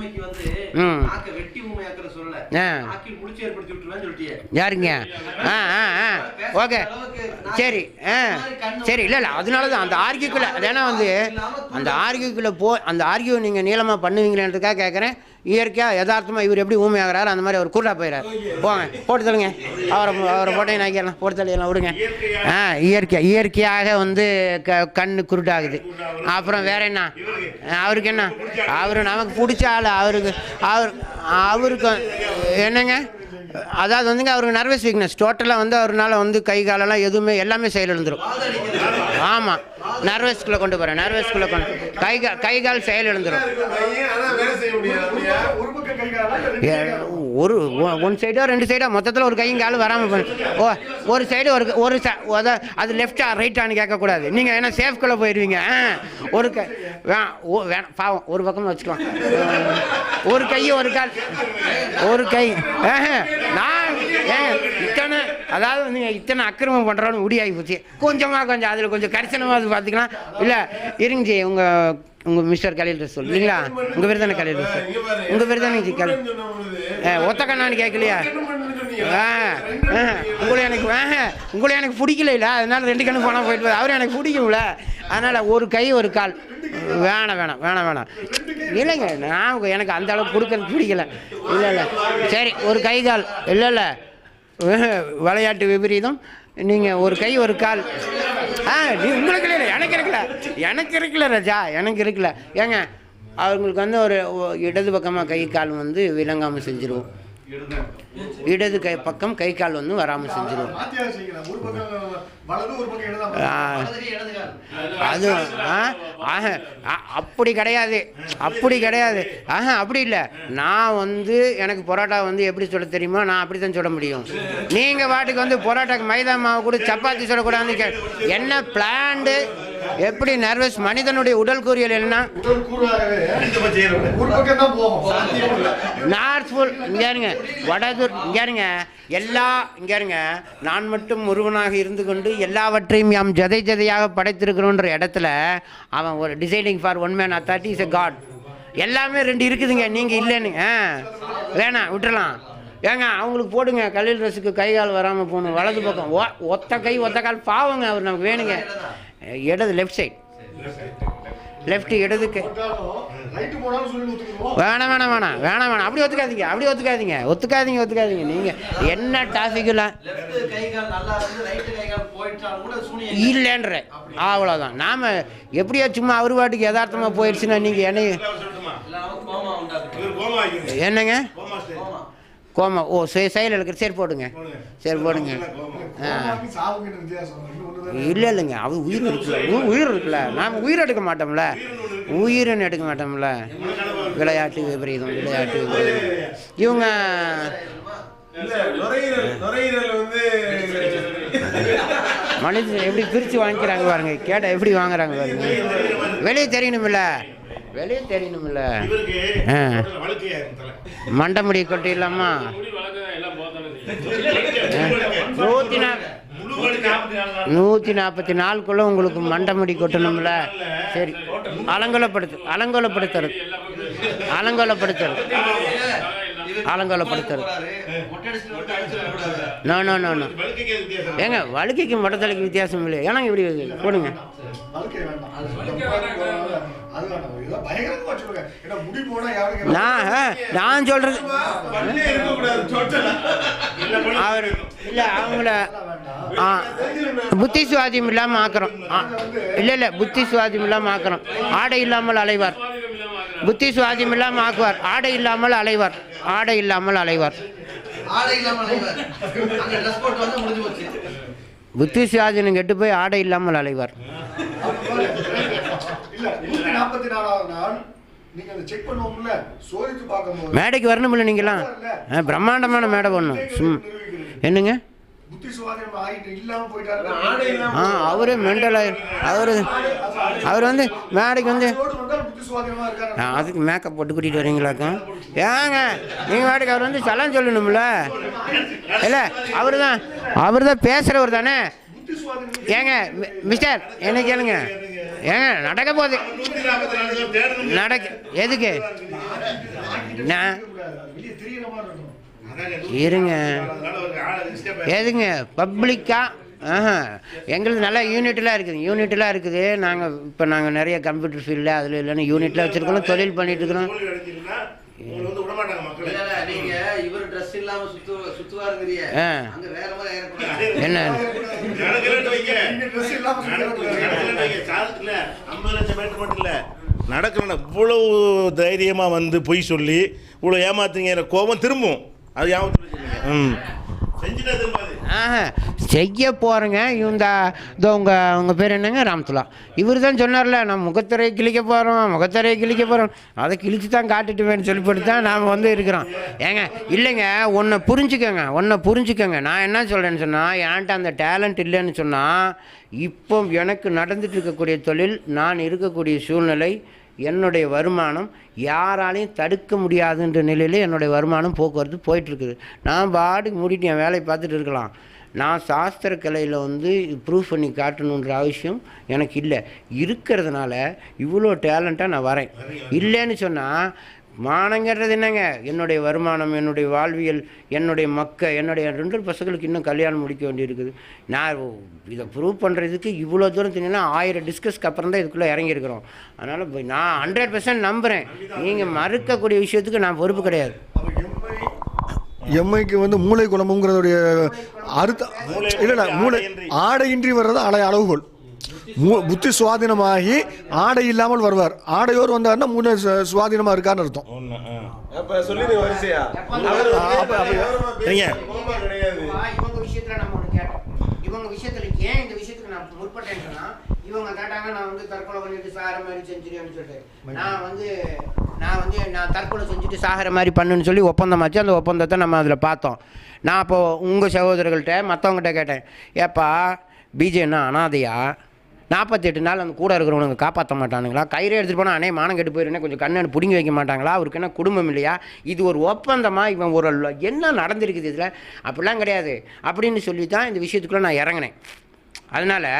ஊமைக்கு வந்து ம். நாக்க வெட்டி ஊமையாக்குற சொல்லல. ஆ. நாக்கில் முடிச்சு ஏற்படுத்தி விட்டுருவேன்னு சொல்லிட்டியே. யாருங்க? ஆ ஆ ஆ. ஓகே. சரி ஆ. சரி இல்லை இல்லை அதனால தான் அந்த ஆர்கியூக்குள்ளே ஏன்னா வந்து அந்த ஆர்கியூக்குள்ளே போ அந்த ஆர்கியூ நீங்கள் நீளமாக பண்ணுவீங்களேன்றதுக்காக கேட்குறேன் இயற்கையாக யதார்த்தமாக இவர் எப்படி ஊமையாகிறாரு அந்த மாதிரி அவர் கூட்டா போயிடார் போங்க போட்டு தள்ளுங்க. அவரை அவரை போட்டேன் நாய்க்கலாம் போட்டு தள்ளிடலாம் விடுங்க. ஆ இயற்கையாக இயற்கையாக வந்து க கண் குருட்டாகுது. அப்புறம் வேற என்ன? அவருக்கு என்ன? அவர் நமக்கு பிடிச்ச ஆள் அவருக்கு அவர் அவருக்கு என்னங்க? அதாவது வந்துங்க அவருக்கு நர்வஸ் வீக்னஸ் டோட்டலாக வந்து அவர்னால வந்து கை காலெல்லாம் எதுவுமே எல்லாமே செயலிழந்துடும் ஆமாம் நர்வஸ்குள்ளே கொண்டு போகிறேன் நர்வஸ்குள்ளே கொண்டு கை கை கால் செயலிழந்துடும் ஏ, ஒரு ஒ- ஒன் சைடோ ரெண்டு சைடோ? மொத்தத்தில் ஒரு கையும் காலும் வராமல் பண்ணு ஓ ஒரு சைடு ஒரு ஒரு ச- அத- அது லெஃப்டா ரைட்டான்னு கேட்கக்கூடாது. நீங்கள் ஏன்னா சேஃப்குள்ளே போயிடுவீங்க ஆ, ஒரு கை வேணாம் பாவம் ஒரு பக்கம் வச்சுக்கலாம். ஒரு கை ஒரு கால். ஒரு கை. நான் ஏங்க இத்தனை அதாவது வந்து இத்தனை அக்கிரமம் பண்ணுறோன்னு முடியாகி போச்சு. கொஞ்சமாக கொஞ்சம் அதில் கொஞ்சம் கரிசனமாக பார்த்துக்கலாம் இல்லை இருங்க ஜி உங்கள் உங்கள் மிஸ்டர் கலையில் ட்ரெஸ் இல்லைங்களா? உங்கள் பேர் தானே கலையில் ட்ரெஸ் உங்கள் பேர் தானே கலை ஒத்த கண்ணான்னு கேட்கலையா ஆ ஆ, உங்களை எனக்கு ஆ, உங்களை எனக்கு பிடிக்கல இல்லை. அதனால ரெண்டு கண்ணு போனால் போயிட்டு வா. அவரும் எனக்கு பிடிக்கும்ல. அதனால் ஒரு கை ஒரு கால். வேணாம் வேணாம் வேணாம் வேணாம். இல்லைங்க நான் எனக்கு அந்த அளவுக்கு கொடுக்கறது பிடிக்கல. இல்லை இல்லை. சரி ஒரு கை கால். இல்லை இல்லை. விளையாட்டு விபரீதம். நீங்கள் ஒரு கை ஒரு கால். ஆ நீ உங்களுக்கு இல்லை எனக்கு இருக்கல. எனக்கு இருக்கல ராஜா எனக்கு இருக்கல. ஏங்க அவங்களுக்கு வந்து ஒரு இடது பக்கமாக கை கால் வந்து விளங்காமல் செஞ்சுருவோம். இடது கை பக்கம் கை கால் வந்து வராமல் செஞ்சுருவோம் ஆ, அது ஆ ஆஹா, அப்படி கிடையாது. அப்படி கிடையாது. ஆஹா அப்படி இல்லை. நான் வந்து எனக்கு பரோட்டா வந்து எப்படி சொல்ல தெரியுமா நான் அப்படி தான் சொல்ல முடியும். நீங்கள் வாட்டுக்கு வந்து பரோட்டாக்கு மைதா மாவு கூட சப்பாத்தி சொல்லக்கூடாதுன்னு என்ன பிளான்டு எப்படி நர்வஸ் மனிதனுடைய உடல் கூறியல் என்ன? நார்த்ஃபுல் இங்கே இருங்க. வடதூர் இங்கே இருங்க. எல்லா இங்கே இருங்க. நான் மட்டும் ஒருவனாக இருந்து கொண்டு எல்லாவற்றையும் யாம் ஜதை ஜதையாக படைத்திருக்கிறோன்ற இடத்துல அவன் ஒரு டிசைடிங் ஃபார் ஒன் மேன் அத்தாட்டி இஸ் எ காட் எல்லாமே ரெண்டு இருக்குதுங்க. நீங்கள் இல்லைன்னு ஆ? வேணாம் விட்டுறலாம். ஏங்க அவங்களுக்கு போடுங்க. கல்லில் ட்ரெஸ்ஸுக்கு கை கால் வராமல் போகணும். வலது பக்கம். ஒ ஒத்த கை ஒத்த கால். பாவங்க அவர் நமக்கு வேணுங்க. இடது லெஃப்ட் சைடு லெஃப்ட் இடது கை வேணாம் வேணாம் வேணாம் வேணாம் வேணாம். அப்படி ஒத்துக்காதீங்க அப்படி ஒத்துக்காதீங்க. ஒத்துக்காதீங்க ஒத்துக்காதீங்க. நீங்கள் என்ன சூனியம் இல்லைன்ற. அவ்வளோதான் நாம் எப்படியோ சும்மா அவர் பாட்டுக்கு யதார்த்தமாக போயிடுச்சுன்னா நீங்கள் என்னை என்னங்க? கோமா. ஓ சரி செயல் இருக்கிற சரி போடுங்க. சரி போடுங்க. ஆ. இல்லை இல்லைங்க. அது உயிர் இருக்குல்ல. உயிர் இருக்குல்ல. நாம் உயிர் எடுக்க மாட்டோம்ல. உயிரின்னு எடுக்க மாட்டோம்ல. விளையாட்டு விபரீதம் விளையாட்டு விபரீதம். இவங்க மனிதன் எப்படி பிரித்து வாங்கிக்கிறாங்க பாருங்க. கேட்டால் எப்படி வாங்குறாங்க பாருங்க. வெளியே தெரியணுமில்ல வெளியே தெரியணுமில்ல ஆ. மண்டை முடி கொட்டி இல்லாமா நூற்றி நா நூற்றி நாற்பத்தி நாலுக்குள்ளே உங்களுக்கு மண்டை முடி கொட்டணும்ல. சரி. அலங்கோலப்படுத்து அலங்கோலப்படுத்துறது. அலங்கோலப்படுத்துறது. அலங்கோலப்படுத்துறது. No no no no. ஏங்க வழுக்கைக்கும் மொட்டத்தலைக்கு வித்தியாசம் இல்லை ஏன்னா இப்படி. போடுங்க. நான் நான் சொல்கிறது அவர் இல்லை அவங்கள ஆ புத்தி சுவாதியம் இல்லாமல் ஆக்குறோம். ஆ இல்லை இல்லை புத்தி சுவாதியம் இல்லாமல் ஆக்குறோம். ஆடை இல்லாமல் அலைவார். புத்தி சுவாதியம் இல்லாமல் ஆக்குவார் ஆடை இல்லாமல் அலைவார். ஆடை இல்லாமல் அலைவார். புத்தி சுவாதீனம் கெட்டு போய் ஆடை இல்லாமல் அலைவார். இல்ல நூத்தி நாற்பத்தி நாலாவது நாள் நீங்க அதை செக் பண்ணுவோம்ல சோதித்து பார்க்கும்போது. மேடைக்கு வரணுமில்ல நீங்களாம் ஆ, பிரம்மாண்டமான மேடை பண்ணணும் சும் என்னங்க? புத்தி சுவாதீனம் ஆகிட்டு இல்லாம போயிட்டாரு. ஆ அவரு மெண்டலாக அவரு அவர் வந்து மேடைக்கு வந்து நான் அதுக்கு மேக்கப் போட்டு கூட்டிகிட்டு வரீங்களாக்கா? ஏங்க நீங்கள் வாட்டுக்கு அவர் வந்து சலம் சொல்லணும்ல? இல்லை அவர் தான் அவர் தான்? பேசுகிறவர் தானே ஏங்க மிஸ்டர் என்ன கேளுங்க. ஏங்க நடக்க போகுது. நடக்க எதுக்கு? இருங்க. எதுங்க? பப்ளிக்கா? ஆஹா. எங்களுக்கு நல்லா யூனிட்டெலாம் இருக்குது. யூனிட்டெலாம் இருக்குது. நாங்கள் இப்போ நாங்கள் நிறைய கம்ப்யூட்டர் ஃபீல்டில் அதில் இல்லைன்னு யூனிட்லாம் வச்சுருக்கோம். தொழில் பண்ணிகிட்டு இருக்கிறோம். உங்களை வந்து விடமாட்டாங்க மக்கள். இல்ல, இல்ல, நீங்க இவர் dress இல்லாம சுத்து சுத்துவாருங்கிறிய. ஆ. அங்க வேற மாதிரி ஏறக்கூடாது. என்ன? நடக்கலன்னு வைங்க. நீங்க ட்ரெஸ் இல்லாம சுத்தி நடக்கலன்னு வைங்க. சாதத்துல ஐம்பது லட்சம் மீட்டர் மட்டும் இல்ல. நடக்கலன்னு இவ்வளவு தைரியமா வந்து பொய் சொல்லி இவ்வளவு ஏமாத்துங்கிற கோபம் திரும்பும். அது ஞாபகத்துல வச்சுக்கோங்க. ம். செய்ய போகிறேங்க இந்த இதோ உங்கள் உங்கள் பேர் என்னங்க? ராம்துலா. இவர் தான் சொன்னார்ல நான் முகத்திரை கிழிக்க போகிறோம் முகத்திரை கிழிக்க போகிறோம் அதை கிழிச்சு தான் காட்டுட்டுவேன்னு சொல்லிப்பட்டு தான் நாம் வந்து இருக்கிறோம். ஏங்க இல்லைங்க ஒன்றை புரிஞ்சுக்கோங்க ஒன்றை புரிஞ்சுக்கோங்க. நான் என்ன சொல்கிறேன்னு சொன்னால் என்கிட்ட அந்த டேலண்ட் இல்லைன்னு சொன்னால் இப்போ எனக்கு நடந்துட்டு இருக்கக்கூடிய தொழில் நான் இருக்கக்கூடிய சூழ்நிலை என்னுடைய வருமானம் யாராலையும் தடுக்க முடியாதுன்ற நிலையில் என்னுடைய வருமானம் போக்குவரத்து போயிட்டுருக்குது. நான் பாட்டுக்கு மூடிட்டு என் வேலையை பார்த்துட்டு இருக்கலாம். நான் சாஸ்திர கலையில் வந்து ப்ரூஃப் பண்ணி காட்டணுன்ற அவசியம் எனக்கு இல்லை. இருக்கிறதுனால இவ்வளோ டேலண்ட்டாக நான் வரேன். இல்லைன்னு சொன்னால் மானங்கிறது என்னங்க? என்னுடைய வருமானம் என்னுடைய வாழ்வியல் என்னுடைய மக்க என்னுடைய ரெண்டு பசங்களுக்கு இன்னும் கல்யாணம் முடிக்க வேண்டியிருக்குது. நான் இதை ப்ரூவ் பண்ணுறதுக்கு இவ்வளோ தூரம் தெரியுன்னா ஆயிரம் டிஸ்கஸ்க்கு அப்புறம் தான் இதுக்குள்ளே இறங்கியிருக்கிறோம். அதனால் நான் ஹண்ட்ரட் பர்சன்ட் நம்புகிறேன் நீங்கள் மறுக்கக்கூடிய விஷயத்துக்கு நான் பொறுப்பு கிடையாது. எம்ஐக்கு வந்து மூளை குணமுங்கிறதுடைய அறுத்த இல்லைண்ணா மூளை ஆடையின்றி. வர்றது அலை அளவுகோல். புத்தி சுவாதீனமாகி ஆடை இல்லாமல் வருவார். ஆடையோர் வந்தாருன்னா மூணு சு- சுவாதீனமா இருக்கான்னு அர்த்தம். இவங்க விஷயத்துல ஏன் இந்த விஷயத்துக்கு நான் முற்பட்டேன்னு சொன்னா இவங்க கேட்டாங்க நான் வந்து தற்கொலை பண்ணிட்டு சாகிற மாதிரி செஞ்சிருவேன்னு சொல்லிட்டு. நான் வந்து நான் வந்து நான் தற்கொலை செஞ்சுட்டு சாகிற மாதிரி பண்ணுன்னு சொல்லி ஒப்பந்தமாச்சு. அந்த ஒப்பந்தத்தை நம்ம அதில் பார்த்தோம். நான் அப்போ உங்கள் சகோதரர்கள்ட்ட மற்றவங்ககிட்ட கேட்டேன். ஏப்பா பிஜே என்ன அனாதையா? நாற்பத்தெட்டு நாள் அந்த கூட இருக்கிறவனுங்க காப்பாற்ற மாட்டானுங்களா? கயிறு எடுத்துகிட்டு போனால் அனே மானம் கெட்டு போயிருந்தே கொஞ்சம் கண்ணு பிடுங்கி வைக்க மாட்டாங்களா? அவருக்கு என்ன குடும்பம் இல்லையா? இது ஒரு ஒப்பந்தமாக இவன் ஒரு என்ன நடந்திருக்குது இதில்? அப்படிலாம் கிடையாது. அப்படின்னு சொல்லி தான் இந்த விஷயத்துக்குள்ளே நான் இறங்கினேன். அதனால்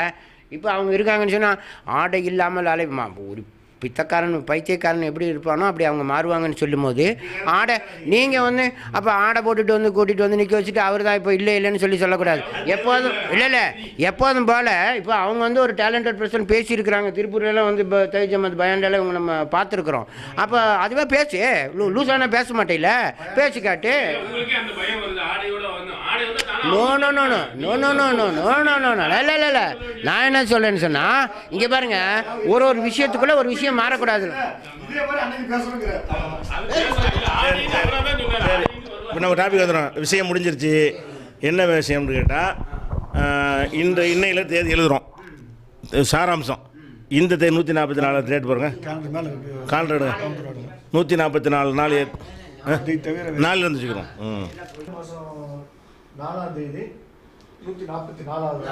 இப்போ அவங்க இருக்காங்கன்னு சொன்னால் ஆடை இல்லாமல் அலைமா ஒரு பித்தக்காரன் பைத்தியக்காரன் எப்படி இருப்பானோ அப்படி அவங்க மாறுவாங்கன்னு சொல்லும்போது ஆடை நீங்கள் வந்து அப்போ ஆடை போட்டுட்டு வந்து கூட்டிகிட்டு வந்து நிற்க வச்சுட்டு அவர் தான் இப்போ இல்லை இல்லைன்னு சொல்லி சொல்லக்கூடாது. எப்போதும் இல்லை இல்லை எப்போதும் போல் இப்போ அவங்க வந்து ஒரு டேலண்டட் பர்சன் பேசியிருக்கிறாங்க. திருப்பூர்லாம் வந்து இப்போ தேஜ் அஹமத் பயாண்டெல்லாம் இவங்க நம்ம பார்த்துருக்குறோம். அப்போ அதுவே பேசு லூ லூசானா பேச மாட்டேல பேசி காட்டு. No no no no no no no no no no no no இல்லை இல்லை இல்லை நான் என்ன சொல்கிறேன்னு சொன்னால் இங்கே பாருங்கள் ஒரு ஒரு விஷயத்துக்குள்ளே ஒரு விஷயம் மாறக்கூடாது. இப்போ நம்ம டாபிக் வந்துடும் விஷயம் முடிஞ்சிருச்சு. என்ன விஷயம்னு கேட்டால் இந்த இன்னையில் தேதி எழுதுகிறோம் சாராம்சம். இந்த தேதி நூற்றி நாற்பத்தி நாலு ரேட் பாருங்கள் மேல கால் எடுங்க நூற்றி நாற்பத்தி நாலு நாள் நாலு இருந்துச்சுக்கிறோம் ம். நாலாம் தேதி நூத்தி நாற்பத்தி நாலாவது.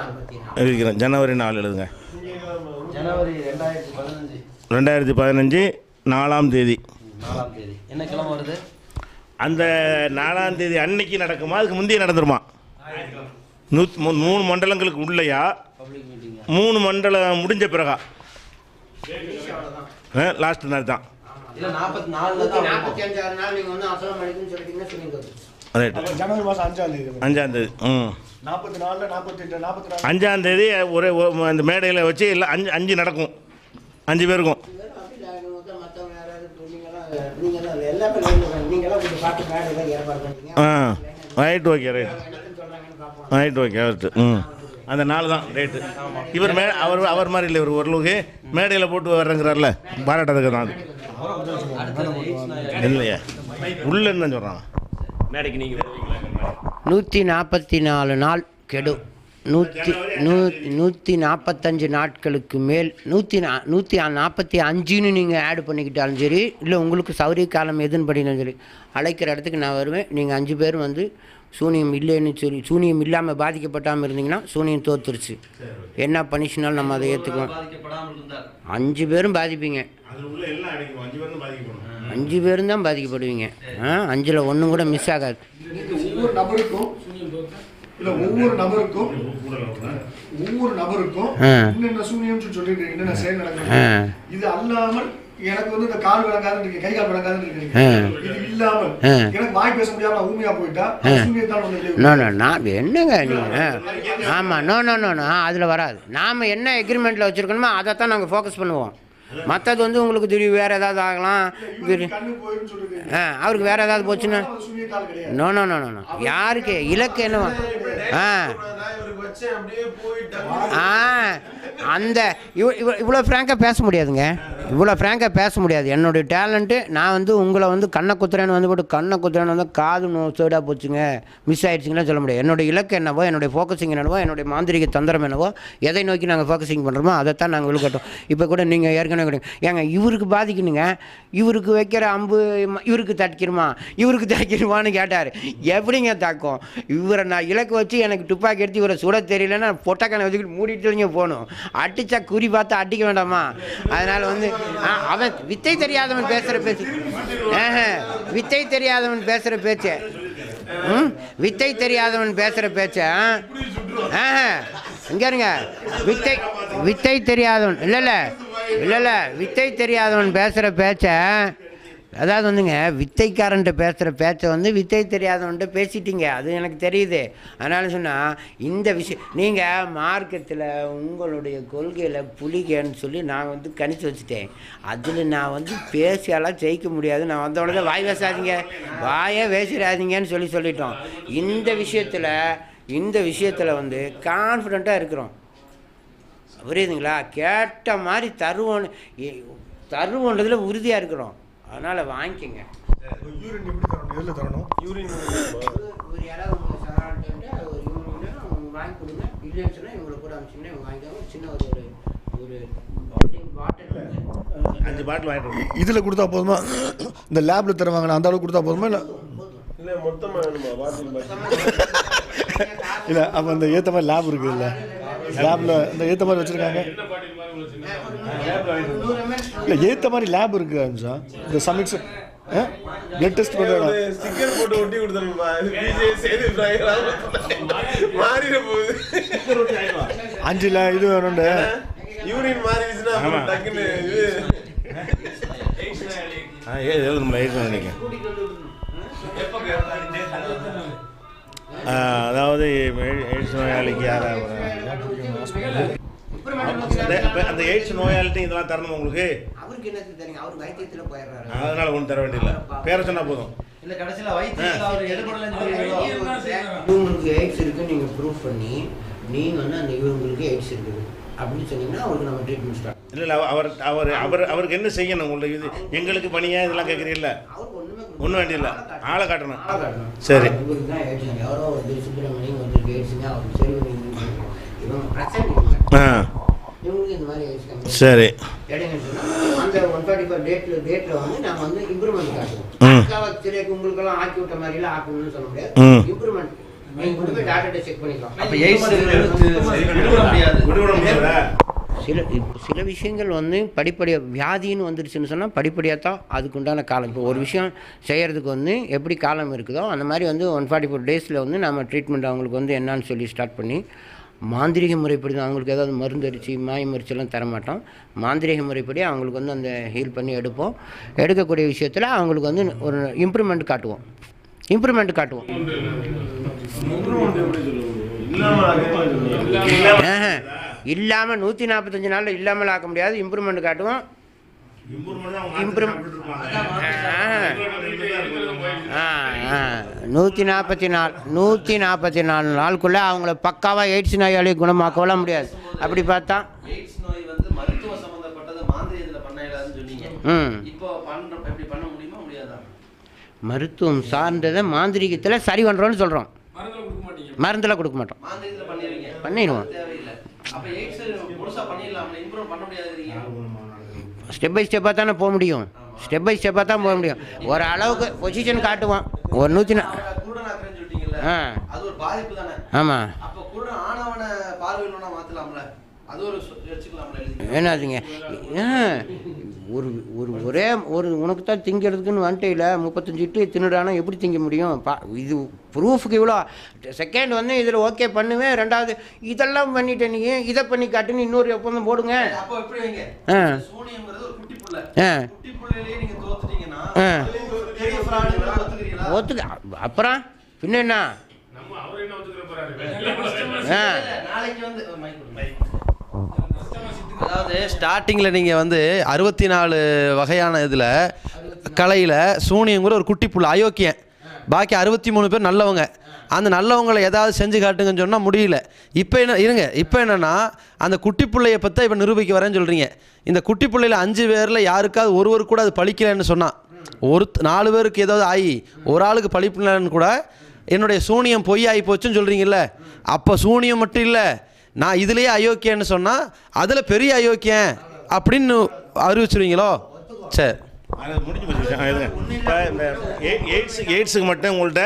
எழுதிக்கிறேன். ஜனவரி நாலு எழுதுங்க. ஜனவரி ரெண்டாயிரத்தி பதினஞ்சு. ரெண்டாயிரத்தி பதினஞ்சு நாலாம் தேதி. நாலாம் தேதி. என்ன கிழமை வருது? அந்த நாலாம் தேதி அன்னைக்கு நடக்குமா? அதுக்கு முந்தைய நடந்துருமா? நூத் மூணு மண்டலங்களுக்கு உள்ளையா? பப்ளிக் மீட்டிங் மூணு மண்டலம் முடிஞ்ச பிறகா? லாஸ்ட் நாள் தான் இல்ல நாற்பத்தி நூற்றி தான் நாற்பத்தி அஞ்சாறு நாள் நீங்கள் வந்து அசலம் அடிக்குன்னு சொல்லிட்டீங்கன்னா சொல்லிங்க ரைட்டு ஜனவரி மாசம் அஞ்சாம் தேதி அஞ்சாம் தேதி ம் நாற்பத்தி நாலுல நாற்பத்தி எட்டு நாற்பத்தி நாலு. அஞ்சாம் தேதி ஒரே அந்த மேடையில் வச்சு எல்லாம் அஞ்சு அஞ்சு நடக்கும். அஞ்சு பேருக்கும் ஆ. Right okay right right okay right ம். அந்த நாள் தான் ரேட்டு இவர் மே அவர் அவர் மாதிரி இல்லை இவர் ஓரளவுக்கு. மேடையில் போட்டு வர்றங்கிறார்ல பாராட்டதுக்கு தான் அது. இல்லையா. உள்ளன்னு தான் சொல்கிறான் மேடைக்கு நீங்க வருவீங்களா நூற்றி நாற்பத்தி நாலு நாள் கெடு. நூற்றி நூ நூற்றி நாற்பத்தஞ்சு நாட்களுக்கு மேல் நூற்றி நா நூற்றி நாற்பத்தி அஞ்சுன்னு நீங்கள் ஆட் பண்ணிக்கிட்டாலும் சரி இல்லை உங்களுக்கு சௌரிய காலம் எதுன்னு பண்ணினாலும் சரி அழைக்கிற இடத்துக்கு நான் வருவேன். நீங்கள் அஞ்சு பேர் வந்து சூனியம் இல்லைன்னு சொல்லி சூனியம் இல்லாமல் பாதிக்கப்பட்டாமல் இருந்தீங்கன்னா சூனியம் தோத்துருச்சு. என்ன பனிஷ்னாலும் நம்ம அதை ஏற்றுக்குவோம் பாதிக்கப்படாமல் அஞ்சு பேரும் பாதிப்பீங்க. அஞ்சு பேரும் தான் பாதிக்கப்படுவீங்க. ஆ அஞ்சில் ஒன்றும் கூட மிஸ் ஆகாது. ஒவ்வொரு நபருக்கும் இல்ல ஒவ்வொரு நபருக்கும் ஒவ்வொரு நபருக்கும் ஆ. என்னென்ன சூனியம் சொல்லிட்டு என்னென்ன செயல் ஆ. நடக்குது இது அல்லாமல் எனக்கு வந்து இந்த கால் விளங்காதுன்னு இருக்கு கை கால் விளங்காதுன்னு இருக்கு ஆ. இது இல்லாமல் ஆ. எனக்கு வாய் பேச முடியாம நான் ஊமையா போயிட்டா என்னங்க நீங்கள் ஆமாம் நோ நோ அதில் வராது. நாம் என்ன எக்ரிமெண்ட்டில் வச்சுருக்கணுமோ அதை தான் நாங்கள் ஃபோக்கஸ் பண்ணுவோம். மற்றது வந்து உங்களுக்கு திடீர் வேறு ஏதாவது ஆகலாம். ஆ அவருக்கு வேறு ஏதாவது போச்சுன்னா நோ நோ நோ நோ யாருக்கு? இலக்கு என்னவா? ஆ. ஆ. அந்த இவ இவ இவ்வளோ ஃப்ராங்காக பேச முடியாதுங்க. இவ்வளோ ஃப்ராங்காக பேச முடியாது. என்னுடைய டேலண்ட்டு நான் வந்து உங்களை வந்து கண்ணை குத்துறேன்னு வந்து போட்டு கண்ணை குத்துறேன்னு வந்து காது நோ சைடாக போச்சுங்க. மிஸ் ஆயிடுச்சுங்கலாம் சொல்ல முடியாது. என்னுடைய இலக்கு என்னவோ என்னுடைய ஃபோக்கஸிங் என்னவோ என்னுடைய மாந்திரிக தந்திரம் என்னவோ எதை நோக்கி நாங்கள் ஃபோக்கஸிங் பண்ணுறோமோ அதைத்தான் நாங்கள் விழுக்கட்டும் இப்போ கூட நீங்கள் ஏற்கனவே கூட ஏங்க இவருக்கு பாதிக்கணுங்க? இவருக்கு வைக்கிற அம்பு இவருக்கு தட்டிக்கிறமா இவருக்கு தட்டிக்கிறமான்னு கேட்டார். எப்படிங்க தாக்கும்? இவரை நான் இலக்கு வச்சு எனக்கு துப்பாக்கி எடுத்து இவரை சுட தெரியலன்னா பொட்டக்கனை வச்சுக்கிட்டு மூடிட்டு இங்கே போகணும். அடித்தா குறி பார்த்து அடிக்க வேண்டாமா? அதனால் வந்து ஆ, அவன் வித்தை தெரியாதவன் பேசுகிற பேச்சு. ஆஹா, வித்தை தெரியாதவன் பேசுகிற பேச்சு. வித்தை தெரியாதவன் பேசுகிற பேச்ச ஆஹா இங்கே இருங்க. வித்தை வித்தை தெரியாதவன் இல்லை இல்லை. இல்லை இல்லை. வித்தை தெரியாதவன் பேசுகிற பேச்சை அதாவது வந்துங்க வித்தைக்காரன்ட்ட பேசுகிற பேச்சை வந்து வித்தை தெரியாதவன்ட்டு பேசிட்டீங்க. அது எனக்கு தெரியுது. அதனால சொன்னால் இந்த விஷயம் நீங்கள் மார்க்கத்தில் உங்களுடைய கொள்கையில் புலிகன்னு சொல்லி நான் வந்து கணிச்சு வச்சுட்டேன். அதில் நான் வந்து பேசியாலாம் ஜெயிக்க முடியாது. நான் வந்த உடனே வாய் பேசாதீங்க. வாயே பேசிடாதீங்கன்னு சொல்லி சொல்லிட்டோம். இந்த விஷயத்தில் இந்த விஷயத்தில் வந்து கான்ஃபிடெண்ட்டாக இருக்கிறோம். புரியுதுங்களா? கேட்ட மாதிரி தருவோன்னு தருவோன்றதில் உறுதியாக இருக்கிறோம். அதனால் வாங்கிக்கோங்க. யூரின் எப்படி தரணும்? எதில் தரணும் ஒரு யாராவது உங்களை சகாரன்ட்டு ஒரு அவங்க வாங்கி கொடுங்க. இல்லைன்னு சொன்னால் இவங்களை கூட அனுப்பிச்சிங்கன்னா இவங்க வாங்கிக்காம சின்ன ஒரு ஒரு அஞ்சு பாட்டில் வாங்கிட்டு. இதில் கொடுத்தா போதுமா? இந்த லேப்ல தருவாங்களா அந்த அளவுக்கு கொடுத்தா போதுமா? இல்லை இல்லை அப்போ இந்த ஏற்ற மாதிரி லேப் இருக்குது இல்லை லேபில் இந்த ஏற்ற மாதிரி வச்சுருக்காங்க. இல்லை ஏற்ற மாதிரி லேப் இருக்குது அம்சா இந்த சமிக்ஸ் பிளட் டெஸ்ட் பண்ணுறாங்க ஸ்டிக்கர் போட்டு ஒட்டி கொடுத்துருப்பா விஜய் சேது மாறிட போகுது அஞ்சு லே இது வேணுண்டு யூரின் மாறிடுச்சுன்னா டக்குன்னு இது ஆ ஏ எழுது நம்மளை எழுதி நினைக்கிறேன் அதாவது எய்ட்ஸ் நோயாளிக்கு இப்போ அந்த எய்ட்ஸ் நோயாளிட்டு இதெல்லாம் தரணும் உங்களுக்கு? அவருக்கு என்னத்துக்கு தெரியுங்க அவர் வைத்தியத்தில் போயிடுறாரு. அதனால ஒன்றும் தர வேண்டியதில்லை. பேரை சொன்னால் போதும். இல்ல கடைசியில வயிற்றுல அவர் எடுபடலன்னு சொல்லிடுவோம் இவங்களுக்கு எய்ட்ஸ் இருக்குன்னு நீங்கள் ப்ரூவ் பண்ணி நீங்கள் வந்து அந்த இவங்களுக்கு எய்ட்ஸ் இருக்குது அப்படின்னு சொன்னீங்கன்னா அவருக்கு நம்ம ட்ரீட்மெண்ட் ஸ்டார்ட் இல்லை இல்லை அவர் அவர் அவர் அவருக்கு என்ன செய்யணும் உங்களுக்கு இது? எங்களுக்கு பணியா இதெல்லாம் கேட்குறீல்ல அவருக்கு ஒன்றுமே வேண்டியதில்லை. ஆளை காட்டணும். ஆளை காட்டணும். சரி. ஆ. இவங்களுக்கு இந்த மாதிரி சரி. அந்த ஒன் ஃபார்ட்டி ஃபைவ் வந்து நாங்கள் வந்து இம்ப்ரூவ்மெண்ட் காட்டுவோம் உங்களுக்கெல்லாம் ஆக்கி விட்ட மாதிரிலாம் ஆக்கணும்னு சொல்ல முடியாது. இம்ப்ரூவ்மெண்ட் சில சில விஷயங்கள் வந்து படிப்படியாக வியாதின்னு வந்துருச்சுன்னு சொன்னால் படிப்படியாக தான் அதுக்குண்டான காலம். இப்போ ஒரு விஷயம் செய்கிறதுக்கு வந்து எப்படி காலம் இருக்குதோ அந்த மாதிரி வந்து ஒன் ஃபார்ட்டி ஃபோர் டேஸில் வந்து நம்ம ட்ரீட்மெண்ட் அவங்களுக்கு வந்து என்னன்னு சொல்லி ஸ்டார்ட் பண்ணி மாந்திரிக முறைப்படி தான் அவங்களுக்கு ஏதாவது மருந்து அரிசி மாய மருந்தெல்லாம் தர மாட்டோம் மாந்திரிக முறைப்படி அவங்களுக்கு வந்து அந்த ஹீல் பண்ணி எடுப்போம். எடுக்கக்கூடிய விஷயத்தில் அவங்களுக்கு வந்து ஒரு இம்ப்ரூவ்மெண்ட் காட்டுவோம். இம்ப்ரூவ்மெண்ட் காட்டுவோம். இல்லாமல் நூற்றி நாற்பத்தஞ்சு நாளில் இல்லாமல் ஆக்க முடியாது. இம்ப்ரூவ்மெண்ட் காட்டுவோம். நூற்றி நாற்பத்தி நாலு நூற்றி நாற்பத்தி நாலு நாளுக்குள்ளே அவங்கள பக்காவாக எய்ட்ஸ் நோயாளி குணமாக்கலாம் முடியாது. அப்படி பார்த்தா எய்ட்ஸ் நோய் வந்து மருத்துவ சம்பந்தப்பட்டது மாந்திரியத்துல பண்ண இயலாதுன்னு சொன்னீங்க. ம். இப்போ பண்ற எப்படி பண்ண முடியுமா முடியாதா? மருத்துவம் சார்ந்ததை மாந்திரிகத்தில் சரி பண்ணுறோன்னு சொல்கிறோம் மருந்தில் கொடுக்க மாட்டோம். பண்ணிடுவோம். ஸ்டெப் பை ஸ்டெப்பாக தானே போக முடியும். ஸ்டெப் பை ஸ்டெப்பாக தான் போக முடியும். ஒரு அளவுக்கு பொசிஷன் காட்டுவோம் ஒரு நூற்றி ஆ. ஆமாம் என்னதுங்க ஒரு ஒரு ஒரே ஒரு உனக்கு தான் திங்கிறதுக்குன்னு வந்துட்டே முப்பத்தஞ்சு இட்டு தின்னுடானா எப்படி திங்க முடியும்? பா இது ப்ரூஃபுக்கு இவ்வளோ செகண்ட் வந்து இதில் ஓகே பண்ணுவேன் ரெண்டாவது இதெல்லாம் பண்ணிட்டேன் நீ இதை பண்ணி காட்டுன்னு இன்னொரு ஒப்பந்தம் போடுங்க. ஒத்துக்க அப்புறம் பின்ன என்ன. அதாவது ஸ்டார்டிங்கில் நீங்கள் வந்து அறுபத்தி நாலு வகையான இதில் கலையில் சூனியங்கிற ஒரு குட்டி புள்ள அயோக்கியன். பாக்கி அறுபத்தி மூணு பேர் நல்லவங்க. அந்த நல்லவங்களை ஏதாவது செஞ்சு காட்டுங்கன்னு சொன்னால் முடியல. இப்போ என்ன இருங்க. இப்போ என்னென்னா அந்த குட்டி பிள்ளையை பற்றி இப்போ நிரூபிக்க வரேன்னு சொல்கிறீங்க இந்த குட்டி பிள்ளையில அஞ்சு பேரில் யாருக்காவது ஒருவர் கூட அது பழிக்கலைன்னு சொன்னால் ஒரு நாலு பேருக்கு ஏதாவது ஆகி ஒரு ஆளுக்கு பழிப்பில்லைன்னு கூட என்னுடைய சூனியம் பொய் ஆகி போச்சுன்னு சொல்கிறீங்கல்ல அப்போ சூனியம் மட்டும் இல்லை நான் இதுலேயே அயோக்கியன்னு சொன்னால் அதில் பெரிய அயோக்கியன் அப்படின்னு அறிவிச்சிருவீங்களோ? சரி. முடிஞ்சு போச்சு. இப்போ இந்த எய்ட்ஸ் எய்ட்ஸுக்கு மட்டும் உங்கள்கிட்ட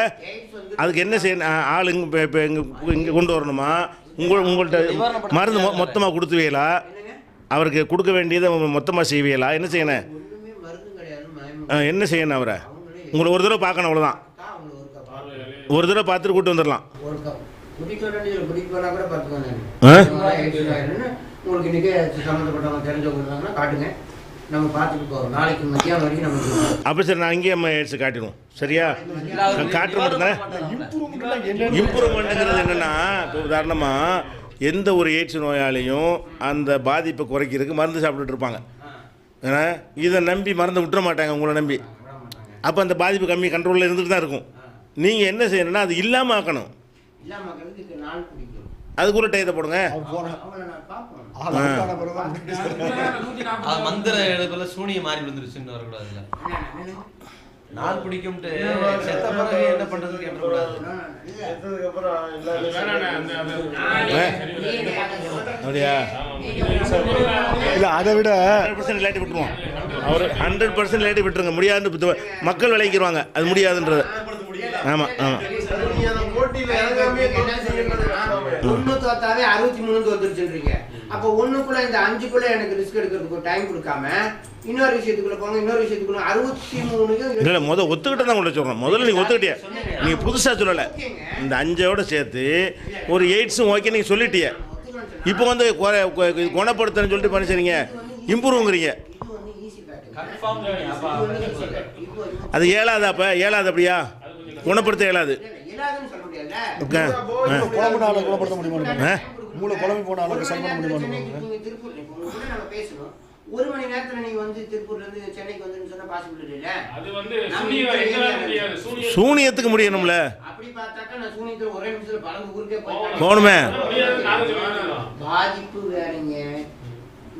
அதுக்கு என்ன செய்யணும்? ஆள் இங்கே இப்போ இப்போ இங்கே இங்கே கொண்டு வரணுமா? உங்கள் உங்கள்கிட்ட மருந்து மொ மொத்தமாக கொடுத்துவீங்களா? அவருக்கு கொடுக்க வேண்டியதை மொத்தமாக செய்வீங்களா? என்ன செய்யணும்? என்ன செய்யணும் அவரை? உங்களை ஒரு தடவை பார்க்கணும் அவ்வளோதான் ஒரு தடவை பார்த்துட்டு கூட்டு வந்துடலாம்? உங்களுக்கு இன்னைக்கே சம்மந்தப்பட்டவங்க தெரிஞ்சவங்க இருந்தாங்கன்னா காட்டுங்க. நம்ம பார்த்துட்டு போகிறோம் நாளைக்கு மத்தியானம் வரைக்கும் நமக்கு அப்போ சரி நான் இங்கேயே அம்மா எய்ட்ஸ் காட்டிடுவோம். சரியா? காட்டுற மட்டும் தானே? இம்ப்ரூவ்மெண்ட்டுங்கிறது என்னென்னா இப்போ உதாரணமாக எந்த ஒரு எய்ட்ஸ் நோயாளியும் அந்த பாதிப்பை குறைக்கிறதுக்கு மருந்து சாப்பிட்டுட்டு இருப்பாங்க. ஏன்னா இதை நம்பி மருந்து விட்டுற மாட்டாங்க உங்களை நம்பி. அப்போ அந்த பாதிப்பு கம்மி கண்ட்ரோலில் இருந்துட்டு தான் இருக்கும். நீங்கள் என்ன செய்யணும்னா அது இல்லாமல் ஆக்கணும். இல்லாம இருக்கிறதுக்கு நாள் பிடிக்கும் அதுக்கு ஒரு டயத்தை போடுங்க மந்திர இடத்துல சூனியம் மாறி விழுந்துருச்சுன்னு வரக்கூடாதுல்ல நாள் பிடிக்கும்ட்டு செத்த பிறகு என்ன பண்றதுன்னு கேட்டக்கூடாது அப்படியா இல்லை அதை விட ஹண்ட்ரட் பர்சன்ட் இல்லாட்டி விட்டுருவோம் அவர் ஹண்ட்ரட் பர்சன்ட் இல்லாட்டி விட்டுருங்க முடியாதுன்னு மக்கள் விளைவிக்கிறாங்க அது முடியாதுன்றது ஆமாம் ஆமாம் ஒண்ணு தோத்தாவே அறுபத்தி மூணு தோத்துருச்சுன்றீங்க. அப்போ ஒண்ணுக்குள்ள இந்த அஞ்சுக்குள்ள எனக்கு ரிஸ்க் எடுக்கிறதுக்கு டைம் கொடுக்காம இன்னொரு விஷயத்துக்குள்ள போங்க இன்னொரு விஷயத்துக்குள்ள அறுபத்தி மூணுக்கும் இல்லை முதல் ஒத்துக்கிட்டு தான் உங்கள்ட்ட சொல்கிறேன் முதல்ல நீங்கள் ஒத்துக்கிட்டிய. நீங்கள் புதுசாக சொல்லலை. இந்த அஞ்சோட சேர்த்து ஒரு எய்ட்ஸும் ஓகே நீங்கள் சொல்லிட்டிய. இப்போ வந்து குணப்படுத்தணும்னு சொல்லிட்டு பண்ணி செய்றீங்க இம்ப்ரூவ்ங்கிறீங்க. இது வந்து ஈஸி பேட்டர் கன்ஃபார்ம் அது ஏழாது அப்போ? ஏழாது அப்படியா? குணப்படுத்த இயலாது மூளை குழம்புனால குணப்படுத்த முடியுமா மூளை குழம்பு போன ஒரு அளவுக்கு சரி பண்ண மணி நேரத்துல முடியுமா ஒரு மணி நேரத்துல நீங்க வந்து திருப்பூர்ல இருந்து சென்னைக்கு வந்துன்னு சொன்னா பாசிபிலிட்டி இல்ல. அது வந்து சூனியத்துக்கு முடியணும்ல. அப்படி பார்த்தாக்கா நான் சூனியத்துல ஒரே நிமிஷத்துல பறந்து ஊருக்கே போகணுமே. பாதிப்பு வேறங்க.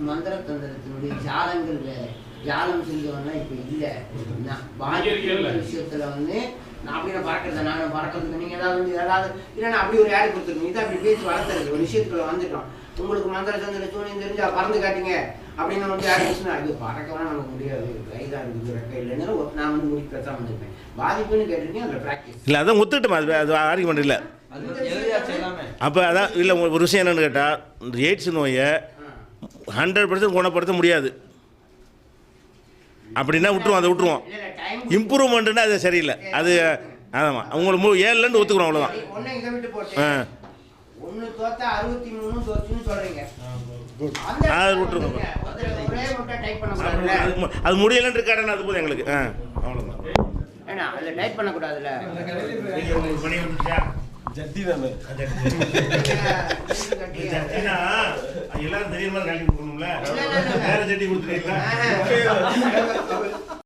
மந்திர தந்திரத்தினுடைய ஜாலங்கள் வேற ஜாலம் செஞ்சவன்லாம் இப்ப இல்ல. பாதிப்பு விஷயத்துல வந்து நான் அப்படி நான் பறக்கிறத நான் பறக்கிறதுக்கு நீங்க ஏதாவது வந்து ஏதாவது இல்லை நான் அப்படி ஒரு ஆடு கொடுத்துருக்கணும் இதை அப்படி பேசி வளர்த்துறது ஒரு விஷயத்துக்குள்ள வந்துட்டோம். உங்களுக்கு மந்திர தந்திர சூனியம் தெரிஞ்சா பறந்து காட்டுங்க. அப்படின்னு வந்து யாரும் பேசினா அது பறக்கலாம் நமக்கு முடியாது. கைதா இருக்குது ரெக்கை இல்லைன்னு நான் வந்து முடி பேசாம வந்திருப்பேன் பாதிப்புன்னு கேட்டிருக்கீங்க அதில் ப்ராக்டிஸ் இல்லை அதான் ஒத்துக்கிட்டோமா. அது அது ஆர்குமெண்ட் இல்லை. அப்போ அதான் இல்லை ஒரு விஷயம் என்னன்னு கேட்டால் எய்ட்ஸ் நோயை ஹண்ட்ரட் பர்சன்ட் குணப்படுத்த முடியாது. அப்படின்னா விட்டுருவோம் அதை விட்டுருவோம். இல்லை டைம் இம்ப்ரூவ்மெண்ட்டுன்னா அது சரியில்லை. அது ஆமாம் உங்களுக்கு மு ஏழுலேருந்து ஒத்துக்குறோம் அவ்வளோதான் ஆ. அது டைப் அது பண்ணக்கூடாதுல்ல மு- அது முடியலன்னு இருக்காருன்னு அது போதும் எங்களுக்கு. ஆ அவ்வளோதான் அதில் டைப் பண்ணக்கூடாதுல்ல. மணி வந்துச்சா ஜட்டி தானே ஜட்டினா எல்லாரும் தெரியுற மாதிரி கழட்டி கொடுக்கணும்ல? வேற ஜட்டி கொடுத்துருக்கீங்களா.